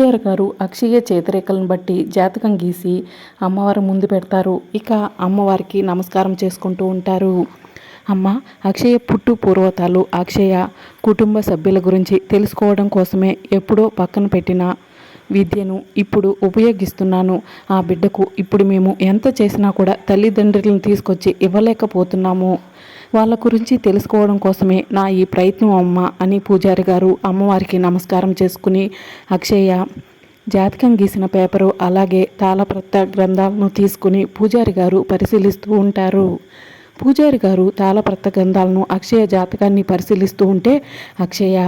పూజారి గారు అక్షయ చేతిరేఖలను బట్టి జాతకం గీసి అమ్మవారి ముందు పెడతారు. ఇక అమ్మవారికి నమస్కారం చేసుకుంటూ ఉంటారు. అమ్మ అక్షయ పుట్టు పూర్వతాలు అక్షయ కుటుంబ సభ్యుల గురించి తెలుసుకోవడం కోసమే ఎప్పుడో పక్కన పెట్టిన విద్యను ఇప్పుడు ఉపయోగిస్తున్నాను. ఆ బిడ్డకు ఇప్పుడు మేము ఎంత చేసినా కూడా తల్లిదండ్రులను తీసుకొచ్చి ఇవ్వలేకపోతున్నాము. వాళ్ళ గురించి తెలుసుకోవడం కోసమే నా ఈ ప్రయత్నం అమ్మ అని పూజారి గారు అమ్మవారికి నమస్కారం చేసుకుని అక్షయ జాతకం గీసిన పేపరు అలాగే తాళప్రత్త గ్రంథాలను తీసుకుని పూజారి గారు పరిశీలిస్తూ ఉంటారు. పూజారి గారు తాళప్రత గ్రంథాలను అక్షయ జాతకాన్ని పరిశీలిస్తూ ఉంటే అక్షయ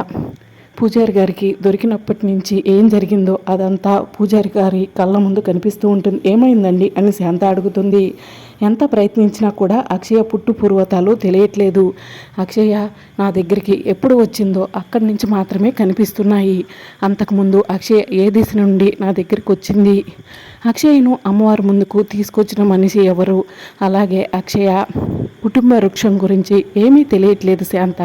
పూజారి గారికి దొరికినప్పటి నుంచి ఏం జరిగిందో అదంతా పూజారి గారి కళ్ళ ముందు కనిపిస్తూ ఉంటుంది. ఏమైందండి? అని శాంత అడుగుతుంది. ఎంత ప్రయత్నించినా కూడా అక్షయ పుట్టు పూర్వతాలు తెలియట్లేదు. అక్షయ నా దగ్గరికి ఎప్పుడు వచ్చిందో అక్కడి నుంచి మాత్రమే కనిపిస్తున్నాయి. అంతకుముందు అక్షయ ఏ దిశ నుండి నా దగ్గరికి వచ్చింది? అక్షయ్ను అమ్మవారి ముందుకు తీసుకొచ్చిన మనిషి ఎవరు? అలాగే అక్షయ కుటుంబ వృక్షం గురించి ఏమీ తెలియట్లేదు శాంత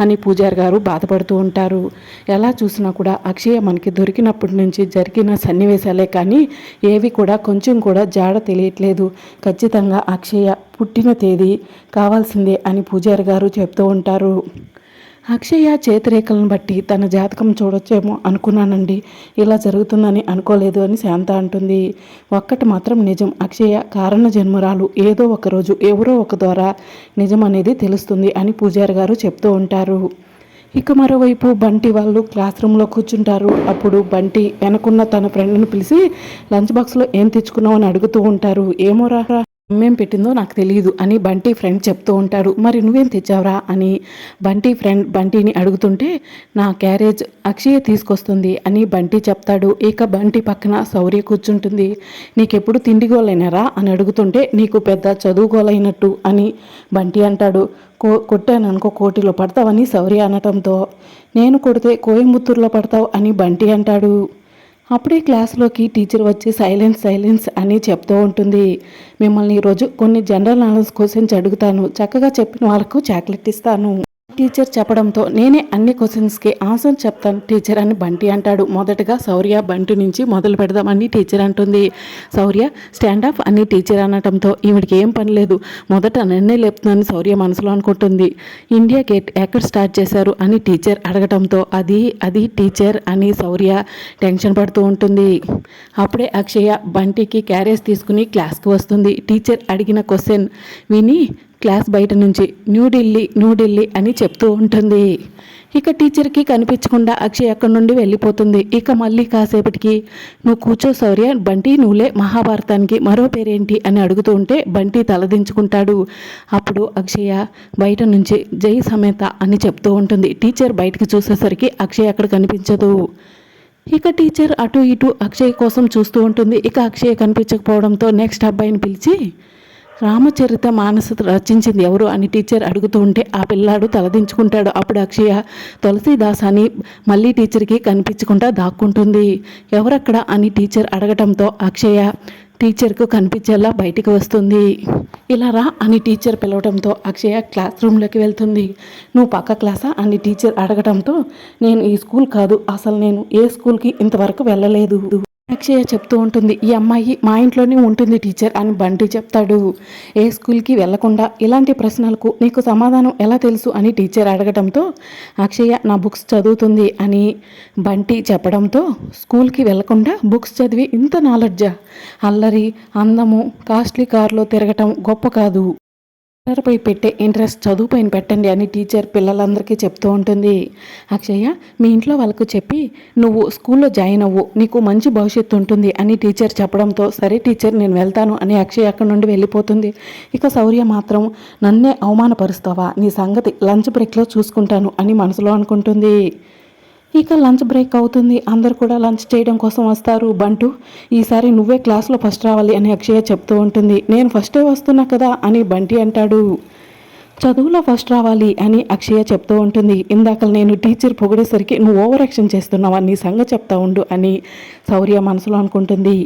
అని పూజారి గారు బాధపడుతూ ఉంటారు. ఎలా చూసినా కూడా అక్షయ మనకి దొరికినప్పటి నుంచి జరిగిన సన్నివేశాలే కానీ ఏవి కూడా కొంచెం కూడా జాడ తెలియట్లేదు. ఖచ్చితంగా అక్షయ పుట్టిన తేదీ కావాల్సిందే అని పూజారి గారు చెప్తూ ఉంటారు. అక్షయ చేతిరేఖలను బట్టి తన జాతకం చూడొచ్చేమో అనుకున్నానండి. ఇలా జరుగుతుందని అనుకోలేదు అని శాంత అంటుంది. ఒక్కటి మాత్రం నిజం. అక్షయ కారణ జన్మరాలు ఏదో ఒక రోజు ఎవరో ఒక ద్వారా నిజం అనేది తెలుస్తుంది అని పూజారి గారు చెప్తూ ఉంటారు. ఇక మరోవైపు బంటి వాళ్ళు క్లాస్ రూమ్లో కూర్చుంటారు. అప్పుడు బంటి వెనకున్న తన ఫ్రెండ్ని పిలిచి లంచ్ బాక్స్లో ఏం తెచ్చుకున్నావు? అని అడుగుతూ ఉంటారు. ఏమో రా అమ్మేం పెట్టిందో నాకు తెలియదు అని బంటి ఫ్రెండ్ చెప్తూ ఉంటాడు మరి నువ్వేం తెచ్చావురా అని బంటి ఫ్రెండ్ బంటిని అడుగుతుంటే నా క్యారేజ్ అక్షయ తీసుకొస్తుంది అని బంటి చెప్తాడు. ఇక బంటి పక్కన శౌర్య కూర్చుంటుంది. నీకెప్పుడు తిండి గోలైనారా అని అడుగుతుంటే నీకు పెద్ద చదువు గోలైనట్టు అని బంటి అంటాడు. కో కొట్టాను అనుకో కోటిలో పడతావని శౌర్య అనటంతో నేను కొడితే కోయంబత్తూరులో పడతావు అని బంటి అంటాడు. అప్పుడే క్లాస్లోకి టీచర్ వచ్చి సైలెన్స్ సైలెన్స్ అని చెప్తూ ఉంటుంది. మిమ్మల్ని ఈరోజు కొన్ని జనరల్ నాలెడ్జ్ క్వశ్చన్స్ అడుగుతాను. చక్కగా చెప్పిన వాళ్ళకు చాక్లెట్ ఇస్తాను. టీచర్ చెప్పడంతో నేనే అన్ని క్వశ్చన్స్కి ఆన్సర్ చెప్తాను. టీచర్ అని బంటి అంటాడు. మొదటగా శౌర్య బంటి నుంచి మొదలు పెడదామని టీచర్ అంటుంది. శౌర్య స్టాండ్ అప్ అని టీచర్ అనటంతో ఈవిడికి ఏం పని లేదు. మొదట నన్నే లేపుతుందని శౌర్య మనసులో అనుకుంటుంది. ఇండియా గేట్ ఎక్కడ స్టార్ట్ చేశారు? అని టీచర్ అడగటంతో అది అది టీచర్ అని శౌర్య టెన్షన్ పడుతూ ఉంటుంది. అప్పుడే అక్షయ బంటికి క్యారేజ్ తీసుకుని క్లాస్కి వస్తుంది. టీచర్ అడిగిన క్వశ్చన్ విని క్లాస్ బయట నుంచి న్యూఢిల్లీ న్యూఢిల్లీ అని చెప్తూ ఉంటుంది. ఇక టీచర్కి కనిపించకుండా అక్షయ్ అక్కడి నుండి వెళ్ళిపోతుంది. ఇక మళ్ళీ కాసేపటికి నువ్వు కూర్చో శౌర్య బంటి నువ్వులే మహాభారతానికి మరో పేరేంటి? అని అడుగుతూ ఉంటే బంటి తలదించుకుంటాడు. అప్పుడు అక్షయ బయట నుంచి జై సమేత అని చెప్తూ ఉంటుంది. టీచర్ బయటకు చూసేసరికి అక్షయ్ అక్కడ కనిపించదు. ఇక టీచర్ అటు ఇటు అక్షయ్ కోసం చూస్తూ ఉంటుంది. ఇక అక్షయ్ కనిపించకపోవడంతో నెక్స్ట్ అబ్బాయిని పిలిచి రామచరిత మానస రచించింది ఎవరు అని టీచర్ అడుగుతూ ఉంటే ఆ పిల్లాడు తలదించుకుంటాడు. అప్పుడు అక్షయ తులసీదాస్ అని మళ్ళీ టీచర్కి కనిపించకుండా దాక్కుంటుంది. ఎవరక్కడ అని టీచర్ అడగటంతో అక్షయ టీచర్కు కనిపించేలా బయటికి వస్తుంది. ఇలా రా అని టీచర్ పిలవడంతో అక్షయ క్లాస్ రూమ్లోకి వెళ్తుంది. నువ్వు పక్క క్లాసా అని టీచర్ అడగడంతో నేను ఈ స్కూల్ కాదు అసలు నేను ఏ స్కూల్కి ఇంతవరకు వెళ్ళలేదు. అక్షయ చెప్తూ ఉంటుంది ఈ అమ్మాయి మా ఇంట్లోనే ఉంటుంది టీచర్ అని బంటి చెప్తాడు. ఏ స్కూల్కి వెళ్ళకుండా ఇలాంటి ప్రశ్నలకు నీకు సమాధానం ఎలా తెలుసు అని టీచర్ అడగడంతో అక్షయ నా బుక్స్ చదువుతుంది అని బంటి చెప్పడంతో స్కూల్కి వెళ్ళకుండా బుక్స్ చదివి ఇంత నాలెడ్జా? అల్లరి అందము కాస్ట్లీ కార్లో తిరగటం గొప్ప కాదు. పై పెట్టే ఇంట్రెస్ట్ చదువు పైన పెట్టండి అని టీచర్ పిల్లలందరికీ చెప్తూ ఉంటుంది. అక్షయ్య మీ ఇంట్లో వాళ్ళకు చెప్పి నువ్వు స్కూల్లో జాయిన్ అవ్వు నీకు మంచి భవిష్యత్తు ఉంటుంది అని టీచర్ చెప్పడంతో సరే టీచర్ నేను వెళ్తాను అని అక్షయ్ అక్కడి నుండి వెళ్ళిపోతుంది. ఇక శౌర్య మాత్రం నన్నే అవమానపరుస్తావా? నీ సంగతి లంచ్ బ్రేక్లో చూసుకుంటాను అని మనసులో అనుకుంటుంది. ఇక లంచ్ బ్రేక్ అవుతుంది. అందరు కూడా లంచ్ చేయడం కోసం వస్తారు. బంటు ఈసారి నువ్వే క్లాస్లో ఫస్ట్ రావాలి అని అక్షయ చెప్తూ ఉంటుంది. నేను ఫస్టే వస్తున్నా కదా అని బంటి అంటాడు. చదువులో ఫస్ట్ రావాలి అని అక్షయ చెప్తూ ఉంటుంది. ఇందాక నేను టీచర్ పొగిడేసరికి నువ్వు ఓవర్ యాక్షన్ చేస్తున్నావా? నీ సంగ చెప్తా ఉండు అని శౌర్య మనసులో అనుకుంటుంది.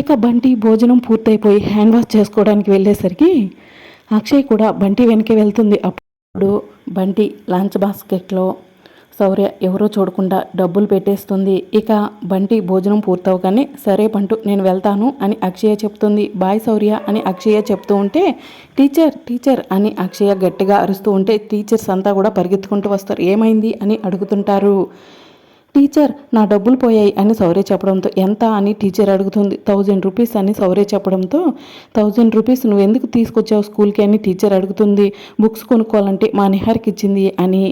ఇక బంటి భోజనం పూర్తయిపోయి హ్యాండ్ వాష్ చేసుకోవడానికి వెళ్ళేసరికి అక్షయ్ కూడా బంటి వెనకే వెళ్తుంది. అప్పుడు బంటి లంచ్ బాస్కెట్లో శౌర్య ఎవరో చూడకుండా డబ్బులు పెట్టేస్తుంది. ఇక బంటి భోజనం పూర్తవగానే సరే పంటు నేను వెళ్తాను అని అక్షయ చెప్తుంది. బాయ్ శౌర్య అని అక్షయ చెప్తూ ఉంటే టీచర్ టీచర్ అని అక్షయ గట్టిగా అరుస్తూ ఉంటే టీచర్స్ అంతా కూడా పరిగెత్తుకుంటూ వస్తారు. ఏమైంది అని అడుగుతుంటారు. టీచర్ నా డబ్బులు పోయాయి అని సౌర్య చెప్పడంతో ఎంత అని టీచర్ అడుగుతుంది. థౌజండ్ రూపీస్ అని సౌర్య చెప్పడంతో థౌజండ్ రూపీస్ నువ్వు ఎందుకు తీసుకొచ్చావు స్కూల్కి అని టీచర్ అడుగుతుంది. బుక్స్ కొనుక్కోవాలంటే మా నిహార్కి ఇచ్చింది అని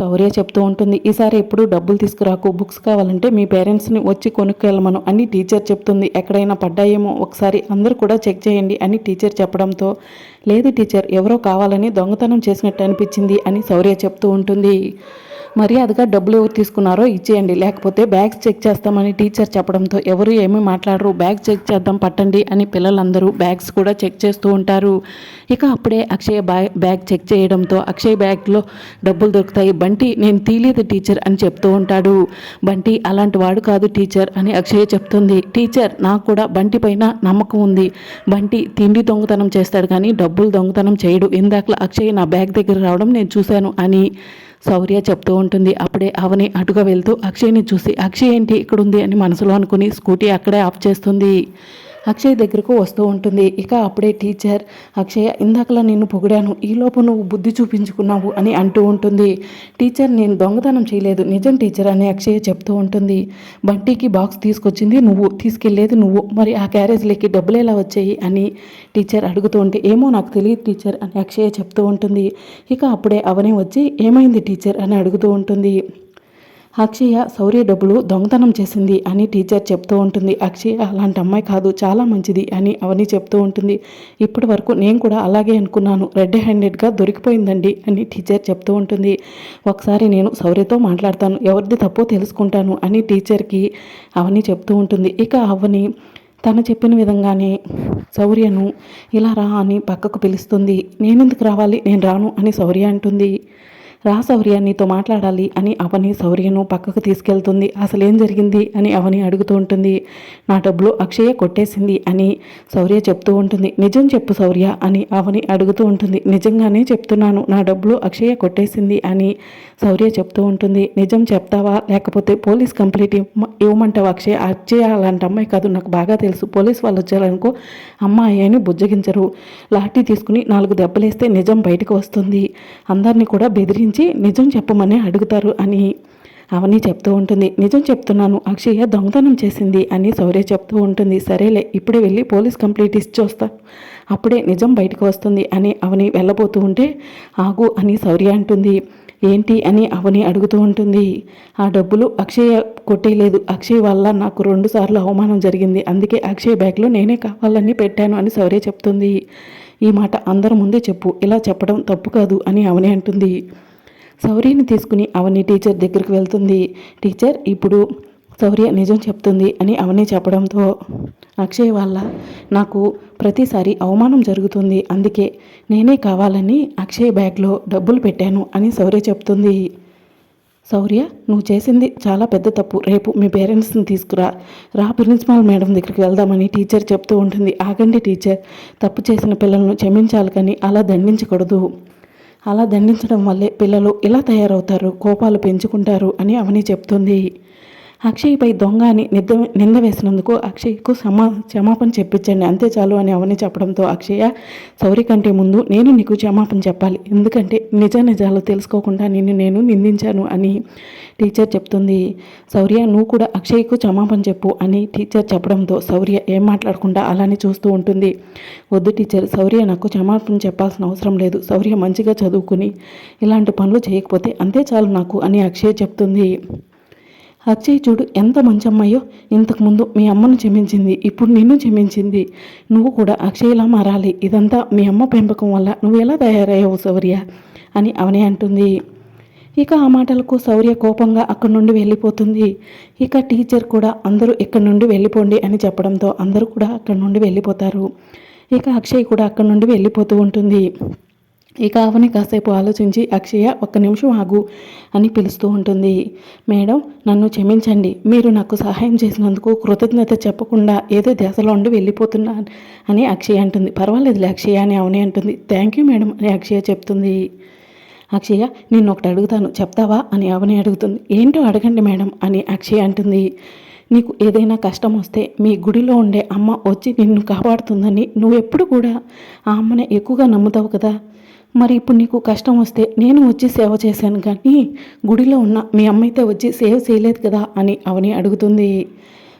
సౌర్య చెప్తూ ఉంటుంది. ఈసారి ఎప్పుడు డబ్బులు తీసుకురాకు బుక్స్ కావాలంటే మీ పేరెంట్స్ని వచ్చి కొనుక్కెళ్ళమను అని టీచర్ చెప్తుంది. ఎక్కడైనా పడ్డాయేమో ఒకసారి అందరూ కూడా చెక్ చేయండి అని టీచర్ చెప్పడంతో లేదు టీచర్ ఎవరో కావాలని దొంగతనం చేసినట్టు అనిపించింది అని సౌర్య చెప్తూ ఉంటుంది. మర్యాదగా డబ్బులు ఎవరు తీసుకున్నారో ఇచ్చేయండి. లేకపోతే బ్యాగ్స్ చెక్ చేస్తామని టీచర్ చెప్పడంతో ఎవరు ఏమీ మాట్లాడరు. బ్యాగ్ చెక్ చేద్దాం పట్టండి అని పిల్లలందరూ బ్యాగ్స్ కూడా చెక్ చేస్తూ ఉంటారు. ఇక అప్పుడే అక్షయ్ బ్యాగ్ బ్యాగ్ చెక్ చేయడంతో అక్షయ్ బ్యాగ్లో డబ్బులు దొరుకుతాయి. బంటి నేను తీలేదు టీచర్ అని చెప్తూ ఉంటాడు. బంటి అలాంటి వాడు కాదు టీచర్ అని అక్షయ్ చెప్తుంది. టీచర్ నాకు కూడా బంటి పైన నమ్మకం ఉంది. బంటి తిండి దొంగతనం చేస్తాడు కానీ డబ్బులు దొంగతనం చేయడు. ఇందాక అక్షయ్ నా బ్యాగ్ దగ్గర రావడం నేను చూశాను అని శౌర్య చెప్తూ ఉంటుంది అప్పుడే అవని అటుగా వెళ్తూ అక్షయ్ని చూసి అక్షయ్ ఏంటి ఇక్కడ ఉంది అని మనసులో అనుకుని స్కూటీ అక్కడే ఆఫ్ చేస్తుంది. అక్షయ్ దగ్గరకు వస్తూ ఉంటుంది. ఇక అప్పుడే టీచర్ అక్షయ ఇందాకలా నిన్ను పొగిడాను. ఈలోపు నువ్వు బుద్ధి చూపించుకున్నావు అని అంటూ ఉంటుంది. టీచర్ నేను దొంగతనం చేయలేదు. నిజం టీచర్ అని అక్షయ చెప్తూ ఉంటుంది. బంటికి బాక్స్ తీసుకొచ్చింది నువ్వు. తీసుకెళ్ళేది నువ్వు. మరి ఆ క్యారేజ్లోకి డబ్బులు ఎలా వచ్చాయి? అని టీచర్ అడుగుతూ ఉంటే ఏమో నాకు తెలియదు టీచర్ అని అక్షయ చెప్తూ ఉంటుంది. ఇక అప్పుడే అవనే వచ్చి ఏమైంది టీచర్? అని అడుగుతూ ఉంటుంది. అక్షయ శౌర్య డబ్బులు దొంగతనం చేసింది అని టీచర్ చెప్తూ ఉంటుంది. అక్షయ అలాంటి అమ్మాయి కాదు చాలా మంచిది అని అవని చెప్తూ ఉంటుంది. ఇప్పటి వరకు నేను కూడా అలాగే అనుకున్నాను. రెడ్ హ్యాండెడ్గా దొరికిపోయిందండి అని టీచర్ చెప్తూ ఉంటుంది. ఒకసారి నేను శౌర్యతో మాట్లాడతాను. ఎవరిది తప్పో తెలుసుకుంటాను అని టీచర్కి అవని చెప్తూ ఉంటుంది. ఇక అవని తను చెప్పిన విధంగానే శౌర్యను ఇలా రా అని పక్కకు పిలుస్తుంది. నేనెందుకు రావాలి? నేను రాను అని శౌర్య అంటుంది. రా శౌర్య నీతో మాట్లాడాలి అని అవని శౌర్యను పక్కకు తీసుకెళ్తుంది. అసలు ఏం జరిగింది అని అవని అడుగుతూ ఉంటుంది. నా డబ్బులు అక్షయ కొట్టేసింది అని శౌర్య చెప్తూ ఉంటుంది. నిజం చెప్పు శౌర్య అని అవని అడుగుతూ ఉంటుంది. నిజంగానే చెప్తున్నాను నా డబ్బులు అక్షయ కొట్టేసింది అని శౌర్య చెప్తూ ఉంటుంది. నిజం చెప్తావా? లేకపోతే పోలీస్ కంప్లైంట్ ఇవ్వ- ఇవ్వమంటావా అక్షయ? అక్షయ అలాంటి అమ్మాయి కాదు నాకు బాగా తెలుసు. పోలీస్ వాళ్ళు వచ్చారనుకో అమ్మాయి అని బుజ్జగించరు. లాఠీ తీసుకుని నాలుగు దెబ్బలేస్తే నిజం బయటకు వస్తుంది. అందరినీ కూడా గురించి నిజం చెప్పమని అడుగుతారు అని అవని చెప్తూ ఉంటుంది. నిజం చెప్తున్నాను. అక్షయ దొంగతనం చేసింది అని శౌర్య చెప్తూ ఉంటుంది. సరేలే ఇప్పుడే వెళ్ళి పోలీస్ కంప్లైంట్ ఇచ్చి వస్తా అప్పుడే నిజం బయటకు వస్తుంది అని అవని వెళ్ళబోతూ ఉంటే ఆగు అని శౌర్య అంటుంది. ఏంటి అని అవని అడుగుతూ ఉంటుంది. ఆ డబ్బులు అక్షయ్ కొట్టేయలేదు. అక్షయ్ వల్ల నాకు రెండు సార్లు అవమానం జరిగింది. అందుకే అక్షయ్ బ్యాగ్లో నేనే కావాలని పెట్టాను అని శౌర్య చెప్తుంది. ఈ మాట అందరి ముందే చెప్పు. ఇలా చెప్పడం తప్పు కాదు అని అవని అంటుంది. శౌర్యని తీసుకుని అవని టీచర్ దగ్గరికి వెళ్తుంది. టీచర్ ఇప్పుడు శౌర్య నిజం చెప్తుంది అని అవని చెప్పడంతో అక్షయ్ వల్ల నాకు ప్రతిసారి అవమానం జరుగుతుంది. అందుకే నేనే కావాలని అక్షయ్ బ్యాగ్లో డబ్బులు పెట్టాను అని సౌర్య చెప్తుంది. శౌర్య నువ్వు చేసింది చాలా పెద్ద తప్పు. రేపు మీ పేరెంట్స్ని తీసుకురా. రా ప్రిన్సిపాల్ మేడం దగ్గరికి వెళ్దామని టీచర్ చెప్తూ ఉంటుంది. ఆగండి టీచర్. తప్పు చేసిన పిల్లలను క్షమించాలి కానీ అలా దండించకూడదు. అలా దండించడం వల్లే పిల్లలు ఇలా తయారవుతారు కోపాలు పెంచుకుంటారు అని అవని చెప్తుంది. అక్షయ్పై దొంగ అని నిద్ద నింద వేసినందుకు అక్షయ్కు సమా క్షమాపణ చెప్పించండి. అంతే చాలు అని అవని చెప్పడంతో అక్షయ సౌరి కంటే ముందు నేను నీకు క్షమాపణ చెప్పాలి. ఎందుకంటే నిజ నిజాలు తెలుసుకోకుండా నిన్ను నేను నిందించాను అని టీచర్ చెప్తుంది. శౌర్య నువ్వు కూడా అక్షయ్కు క్షమాపణ చెప్పు అని టీచర్ చెప్పడంతో శౌర్య ఏం మాట్లాడకుండా అలానే చూస్తూ ఉంటుంది. వద్దు టీచర్ శౌర్య నాకు క్షమాపణ చెప్పాల్సిన అవసరం లేదు. శౌర్య మంచిగా చదువుకుని ఇలాంటి పనులు చేయకపోతే అంతే చాలు నాకు అని అక్షయ్ చెప్తుంది. అక్షయ్ చూడు ఎంత మంచి అమ్మాయో ఇంతకుముందు మీ అమ్మను క్షమించింది ఇప్పుడు నిన్ను క్షమించింది. నువ్వు కూడా అక్షయ్లా మారాలి. ఇదంతా మీ అమ్మ పెంపకం వల్ల నువ్వు ఎలా తయారయ్యావు శౌర్య? అని అవని అంటుంది. ఇక ఆ మాటలకు శౌర్య కోపంగా అక్కడి నుండి వెళ్ళిపోతుంది. ఇక టీచర్ కూడా అందరూ ఇక్కడి నుండి వెళ్ళిపోండి అని చెప్పడంతో అందరూ కూడా అక్కడి నుండి వెళ్ళిపోతారు. ఇక అక్షయ్ కూడా అక్కడి నుండి వెళ్ళిపోతూ ఉంటుంది. ఇక అవని కాసేపు ఆలోచించి అక్షయ ఒక్క నిమిషం ఆగు అని పిలుస్తూ ఉంటుంది. మేడం నన్ను క్షమించండి. మీరు నాకు సహాయం చేసినందుకు కృతజ్ఞత చెప్పకుండా ఏదో దశలో ఉండి వెళ్ళిపోతున్నా అని అక్షయ అంటుంది. పర్వాలేదులే అక్షయ అని అవని అంటుంది. థ్యాంక్ యూ మేడం అని అక్షయ చెప్తుంది. అక్షయ నిన్ను ఒకటి అడుగుతాను. చెప్తావా? అని అవని అడుగుతుంది. ఏంటో అడగండి మేడం అని అక్షయ అంటుంది. నీకు ఏదైనా కష్టం వస్తే మీ గుడిలో ఉండే అమ్మ వచ్చి నిన్ను కాపాడుతుందని నువ్వు ఎప్పుడు కూడా ఆ అమ్మనే ఎక్కువగా నమ్ముతావు కదా? మరి ఇప్పుడు నీకు కష్టం వస్తే నేను వచ్చి సేవ చేశాను కానీ గుడిలో ఉన్న మీ అమ్మ అయితే వచ్చి సేవ చేయలేదు కదా అని అవని అడుగుతుంది.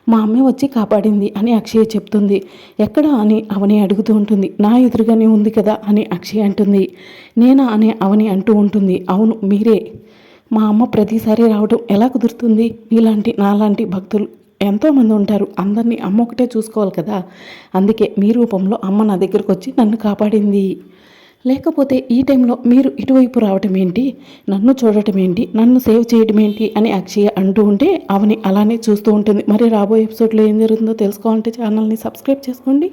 మా అమ్మే వచ్చి కాపాడింది అని అక్షయ చెప్తుంది. ఎక్కడ అని అవని అడుగుతూ ఉంటుంది. నా ఎదురుగానే ఉంది కదా అని అక్షయ అంటుంది. నేనా అని అవని అంటూ ఉంటుంది. అవును మీరే. మా అమ్మ ప్రతిసారి రావడం ఎలా కుదురుతుంది? ఇలాంటి నాలాంటి భక్తులు ఎంతోమంది ఉంటారు. అందరినీ అమ్మ ఒకటే చూసుకోవాలి కదా. అందుకే మీ రూపంలో అమ్మ నా దగ్గరకు వచ్చి నన్ను కాపాడింది. లేకపోతే ఈ టైంలో మీరు ఇటువైపు రావటం ఏంటి? నన్ను చూడటం ఏంటి? నన్ను సేవ్ చేయడం ఏంటి? అని అక్షయ అంటూ ఉంటే అవని అలానే చూస్తూ ఉంటుంది. మరి రాబోయే ఎపిసోడ్లో ఏం జరుగుతుందో తెలుసుకోవాలంటే ఛానల్ని సబ్స్క్రైబ్ చేసుకోండి.